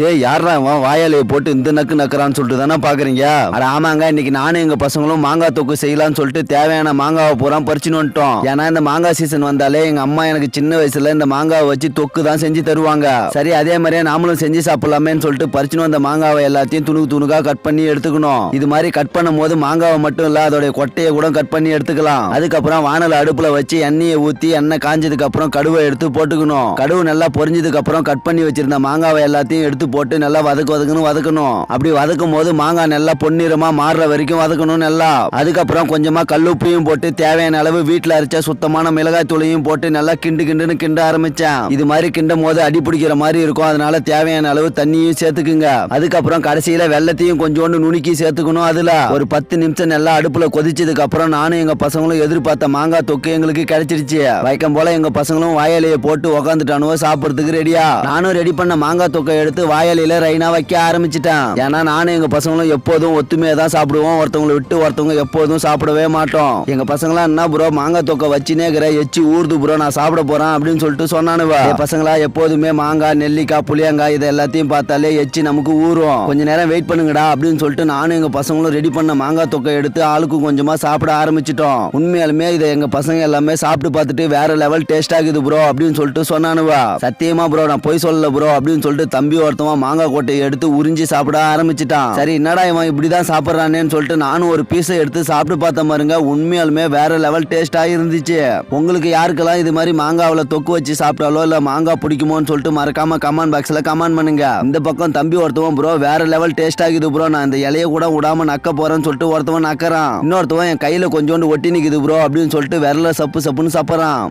டே யாரா அவன் வாயாலையை போட்டு இந்த நக்கு நக்குறான்னு சொல்லிட்டு தானே பாக்குறீங்க? அட ஆமாங்க இன்னைக்கு நானும் எங்க பசங்களும் மாங்காய் தொக்கு செய்யலாம்னு சொல்லிட்டு தேவையான மாங்காவை பூரா பறிச்சுன்னு வந்துட்டோம். ஏன்னா இந்த மாங்காய் சீசன் வந்தாலே எங்க அம்மா எனக்கு சின்ன வயசுல இந்த மாங்காவை வச்சு தொக்கு தான் செஞ்சு தருவாங்க. சரி அதே மாதிரியே நாமளும் செஞ்சு சாப்பிடலாமேன்னு சொல்லிட்டு பறிச்சுன்னு வந்த மாங்காவை எல்லாத்தையும் துணுக்கு துணுக்கா கட் பண்ணி எடுத்துக்கணும். இது மாதிரி கட் பண்ணும் போது மாங்காவை மட்டும் இல்ல அதோட கொட்டையை கூட கட் பண்ணி எடுத்துக்கலாம். அதுக்கப்புறம் வானல் அடுப்புல வச்சு எண்ணெயை ஊத்தி எண்ணெய் காஞ்சதுக்கு அப்புறம் கடுவை எடுத்து போட்டுக்கணும். கடுவு நல்லா பொரிஞ்சதுக்கு அப்புறம் கட் பண்ணி வச்சிருந்த மாங்காவை எல்லாத்தையும் எடுத்து போட்டு நல்லா வதக்கு வதக்குன்னு வதக்கணும். அப்படி வதக்கும் போது மாங்காய் நல்லா பொன்னிறமா மாறுற வரைக்கும் வதக்கணும் நல்லா. அதுக்கப்புறம் கொஞ்சமா கல்லுப்பையும் போட்டு தேவையான அளவு வீட்டுல அரைச்ச சுத்தமான மிளகாய் தூளையும் போட்டு நல்லா கிண்டு கிண்டுன்னு கிண்ட ஆரம்பிச்சேன். இது மாதிரி கிண்டும் போது அடி பிடிக்கிற மாதிரி இருக்கும். அதனால தேவையான அளவு தண்ணியும் சேர்த்துக்குங்க. அதுக்கப்புறம் கடைசியில வெள்ளத்தையும் கொஞ்சோண்டு நுணுக்கி சேர்த்துக்கணும் அதுல. ஒரு பத்து நிமிஷம் நல்லா அடுப்புல கொதிச்சதுக்கு அப்புறம் நானும் எங்க பசங்களும் எதிர்பார்த்த மாங்காய் தொக்கு எங்களுக்கு கிடைச்சிருச்சு. வைக்கம் போல எங்க பசங்களும் வாயிலையை போட்டு உக்காந்துட்டானுவோ சாப்பிடுறதுக்கு ரெடியா நானும் ரெடி பண்ண மாங்காய் தொக்கை எடுத்து வாயிலையில ரைனா வைக்க ஆரம்பிச்சிட்டேன். ஏன்னா நானும் எங்க பசங்களும் எப்போதும் ஒத்துமையா தான் சாப்பிடுவோம். ஒருத்தவங்களை விட்டு ஒருத்தவங்க எப்போதும் சாப்பிடவே மாட்டோம். எங்க பசங்களாம் என்ன ப்ரோ மாங்காய் தொக்கை வச்சுனே இருக்கிற எச்சி ஊறுது ப்ரோ நான் சாப்பிட போறேன் அப்படின்னு சொல்லிட்டு சொன்னானுவ. என் பசங்களா எப்போதுமே மாங்காய் நெல்லிக்காய் புளியங்காய் இது எல்லாத்தையும் பார்த்தாலே எச்சி நமக்கு ஊறும். கொஞ்ச நேரம் வெயிட் பண்ணுங்கடா அப்படின்னு சொல்லிட்டு நானும் எங்க பசங்களும் ரெடி பண்ண மாங்காய் தொக்கை எடுத்து ஆளுக்கு கொஞ்சமா சாப்பிட ஆரம்பிச்சிட்டோம். உண்மையாலுமே இதை எங்க பசங்க எல்லாமே சாப்பிட்டு பார்த்துட்டு வேற லெவல் டேஸ்ட் ஆகுது ப்ரோ அப்படின்னு சொல்லிட்டு சொன்னானுவா. சத்தியமா ப்ரோ நான் பொய் சொல்லல ப்ரோ அப்படின்னு சொல்லிட்டு தம்பி மொத்தமா மாங்காய் கொட்டையை எடுத்து உறிஞ்சி சாப்பிட ஆரம்பிச்சிட்டான். சரி என்னடா இவன் இப்படிதான் சாப்பிட்றானேன்னு சொல்லிட்டு நானும் ஒரு பீஸை எடுத்து சாப்பிட்டு பார்த்த பாருங்க உண்மையாலுமே வேற லெவல் டேஸ்டா இருந்துச்சு. உங்களுக்கு யாருக்கெல்லாம் இது மாதிரி மாங்காவில் தொக்கு வச்சு சாப்பிட்டாலோ இல்ல மாங்காய் பிடிக்குமோன்னு சொல்லிட்டு மறக்காம கமெண்ட் பாக்ஸ்ல கமெண்ட் பண்ணுங்க. இந்த பக்கம் தம்பி ஒருத்தவன் ப்ரோ வேற லெவல் டேஸ்ட் ஆகுது ப்ரோ நான் இந்த இலைய கூட விடாம நக்க போறேன்னு சொல்லிட்டு ஒருத்தவன் நக்கறான். இன்னொருத்தவன் என் கையில கொஞ்சோண்டு ஒட்டி நிக்குது ப்ரோ அப்படின்னு சொல்லிட்டு விரல சப்பு சப்புன்னு சாப்பிட்றான்.